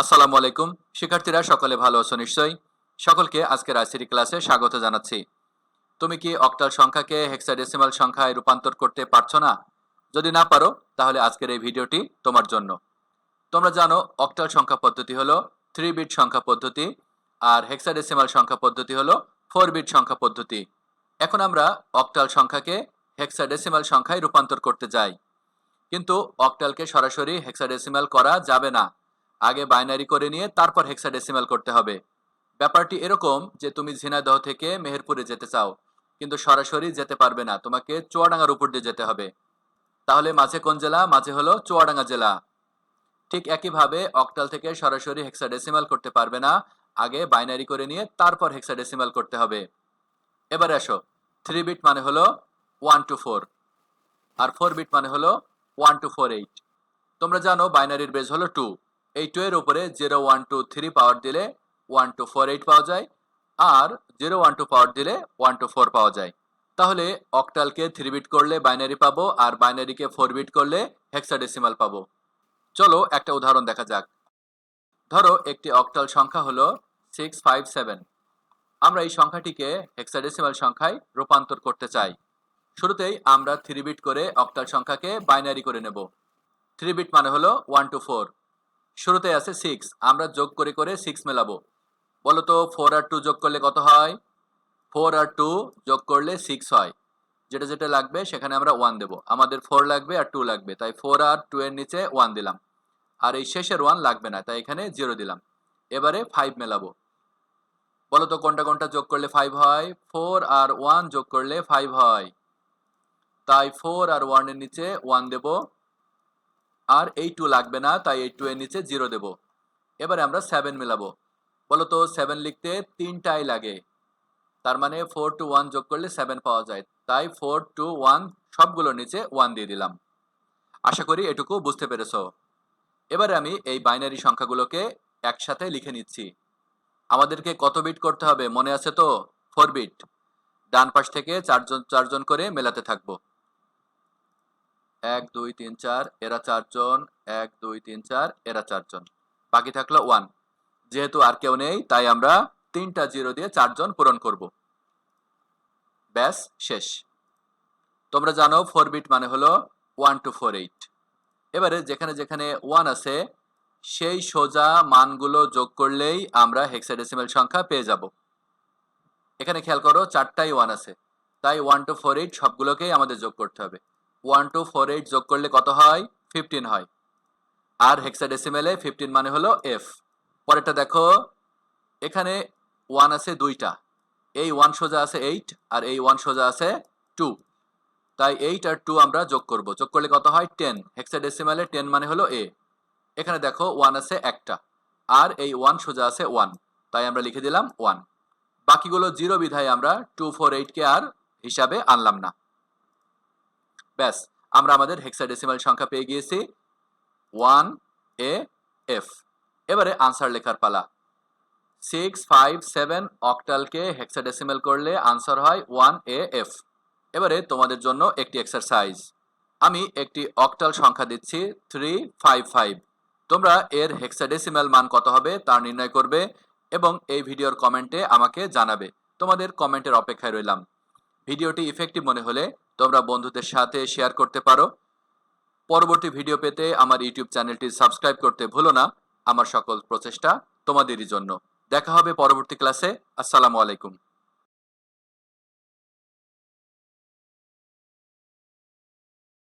আসসালামু আলাইকুম। শিক্ষার্থীরা, সকলে ভালো আছো নিশ্চয়ই? সকলকে আজকের আইসিটি ক্লাসে স্বাগত জানাচ্ছি। তুমি কি অক্টাল সংখ্যাকে হেক্সাডেসিমাল সংখ্যায় রূপান্তর করতে পারছ না? যদি না পারো, তাহলে আজকের এই ভিডিওটি তোমার জন্য। তোমরা জানো, অক্টাল সংখ্যা পদ্ধতি হলো থ্রি বিট সংখ্যা পদ্ধতি, আর হেক্সাডেসিমাল সংখ্যা পদ্ধতি হলো ফোর বিট সংখ্যা পদ্ধতি। এখন আমরা অক্টাল সংখ্যাকে হেক্সাডেসিমাল সংখ্যায় রূপান্তর করতে যাই। কিন্তু অক্টালকে সরাসরি হেক্সাডেসিমাল করা যাবে না। আগে বাইনারি করে নিয়ে তারপর হেক্সাডেসিমাল করতে হবে। ব্যাপারটি এরকম যে তুমি ঝিনাইদহ থেকে মেহেরপুরে যেতে চাও, কিন্তু সরাসরি যেতে পারবে না। তোমাকে চুয়াডাঙ্গার উপর দিয়ে যেতে হবে। তাহলে মাঝে কোন জেলা? মাঝে হলো চুয়াডাঙ্গা জেলা। ঠিক একইভাবে অক্টাল থেকে সরাসরি হেক্সাডেসিমাল করতে পারবে না। আগে বাইনারি করে নিয়ে তারপর হেক্সাডেসিমাল করতে হবে। এবার আসো। থ্রি বিট মানে হলো ওয়ান টু ফোর আর ফোর বিট মানে হলো ওয়ান টু ফোর এইট তোমরা জানো বাইনারির বেজ হলো টু এই টু এর উপরে zero one two three power দিলে ওয়ান টু ফোর এইট পাওয়া যায় আর জিরো ওয়ান টু পাওয়ার দিলে ওয়ান টু ফোর পাওয়া যায়। তাহলে অক্টালকে থ্রি বিট করলে বাইনারি পাবো আর বাইনারিকে ফোর বিট করলে হেক্সাডেসিমাল পাবো। চলো একটা উদাহরণ দেখা যাক। ধরো একটি অক্টাল সংখ্যা হলো সিক্স ফাইভ সেভেন। আমরা এই সংখ্যাটিকে হেক্সাডেসিমাল সংখ্যায় রূপান্তর করতে চাই। শুরুতেই আমরা থ্রি বিট করে অক্টাল সংখ্যাকে বাইনারি করে নেব। থ্রি বিট মানে হলো ওয়ান টু ফোর। শুরুতে আছে সিক্স আমরা যোগ করে করে সিক্স মেলাবো। বলো তো ফোর আর টু যোগ করলে কত হয়? ফোর আর টু যোগ করলে সিক্স হয়। যেটা যেটা লাগবে সেখানে আমরা ওয়ান দেবো। আমাদের ফোর লাগবে আর টু লাগবে। তাই ফোর আর টু এর নিচে ওয়ান দিলাম। আর এই শেষের ওয়ান লাগবে না, তাই এখানে জিরো দিলাম। এবারে ফাইভ মেলাবো। বলো তো, কোনটা কোনটা যোগ করলে ফাইভ হয়? ফোর আর ওয়ান যোগ করলে ফাইভ হয়। তাই ফোর আর ওয়ানের নিচে ওয়ান দেব। আর এই টু লাগবে না, তাই এই টু এর নিচে জিরো দেব। এবারে আমরা সেভেন মেলাবো। বলো তো সেভেন লিখতে তিনটাই লাগে। তার মানে ফোর টু ওয়ান যোগ করলে সেভেন পাওয়া যায়। তাই ফোর টু ওয়ান সবগুলোর নিচে ওয়ান দিয়ে দিলাম। আশা করি এটুকু বুঝতে পেরেছ। এবারে আমি এই বাইনারি সংখ্যাগুলোকে একসাথে লিখে নিচ্ছি। আমাদেরকে কত বিট করতে হবে, মনে আছে তো? ফোর বিট ডান পাশ থেকে চারজন চারজন করে মেলাতে থাকব। এক, দুই, তিন, চার, এরা চারজন। এক, দুই, তিন, চার, এরা চারজন। বাকি থাকল ওয়ান যেহেতু আর কেউ নেই, তাই আমরা তিনটা জিরো দিয়ে চারজন পূরণ করব। ব্যাস, শেষ। তোমরা জানো ফোর বিট মানে হলো ওয়ান টু ফোর এইট এবারে যেখানে যেখানে ওয়ান আছে, সেই সোজা মানগুলো যোগ করলেই আমরা হেক্সাডেসিমাল সংখ্যা পেয়ে যাব। এখানে খেয়াল করো, চারটাই ওয়ান আছে। তাই ওয়ান টু ফোর এইট সবগুলোকেই আমাদের যোগ করতে হবে। ওয়ান, টু, ফোর, এইট যোগ করলে কত হয়? ফিফটিন হয়। আর হেক্সাডেসিমেলে ফিফটিন মানে হলো এফ পরেরটা দেখো, এখানে ওয়ান আছে দুইটা। এই ওয়ান সোজা আছে এইট আর এই ওয়ান সোজা আছে টু তাই এইট আর টু আমরা যোগ করব। যোগ করলে কত হয়? টেন হেক্সাডেসিমালে টেন মানে হলো এ এখানে দেখো ওয়ান আছে একটা। আর এই ওয়ান সোজা আছে ওয়ান তাই আমরা লিখে দিলাম ওয়ান বাকিগুলো জিরো বিধায় আমরা টু ফোর এইটকে আর হিসাবে আনলাম না। ব্যাস, আমরা আমাদের হেক্সাডেসিমাল সংখ্যা পেয়ে গিয়েছি। ওয়ান এ এফ এবারে আনসার লেখার পালা। সিক্স ফাইভ সেভেন অক্টালকে হেক্সাডেসিমাল করলে আনসার হয় ওয়ান এ এফ এবারে তোমাদের জন্য একটি এক্সারসাইজ আমি একটি অক্টাল সংখ্যা দিচ্ছি থ্রি ফাইভ ফাইভ তোমরা এর হেক্সাডেসিমাল মান কত হবে তা নির্ণয় করবে এবং এই ভিডিওর কমেন্টে আমাকে জানাবে। তোমাদের কমেন্টের অপেক্ষায় রইলাম। ভিডিওটি ইফেক্টিভ মনে হলে তোমরা বন্ধুদের সাথে শেয়ার করতে পারো। পরবর্তী ভিডিও পেতে আমার ইউটিউব চ্যানেলটি সাবস্ক্রাইব করতে ভুলো না। আমার সকল প্রচেষ্টা তোমাদেরই জন্য। দেখা হবে পরবর্তী ক্লাসে আসসালামু আলাইকুম।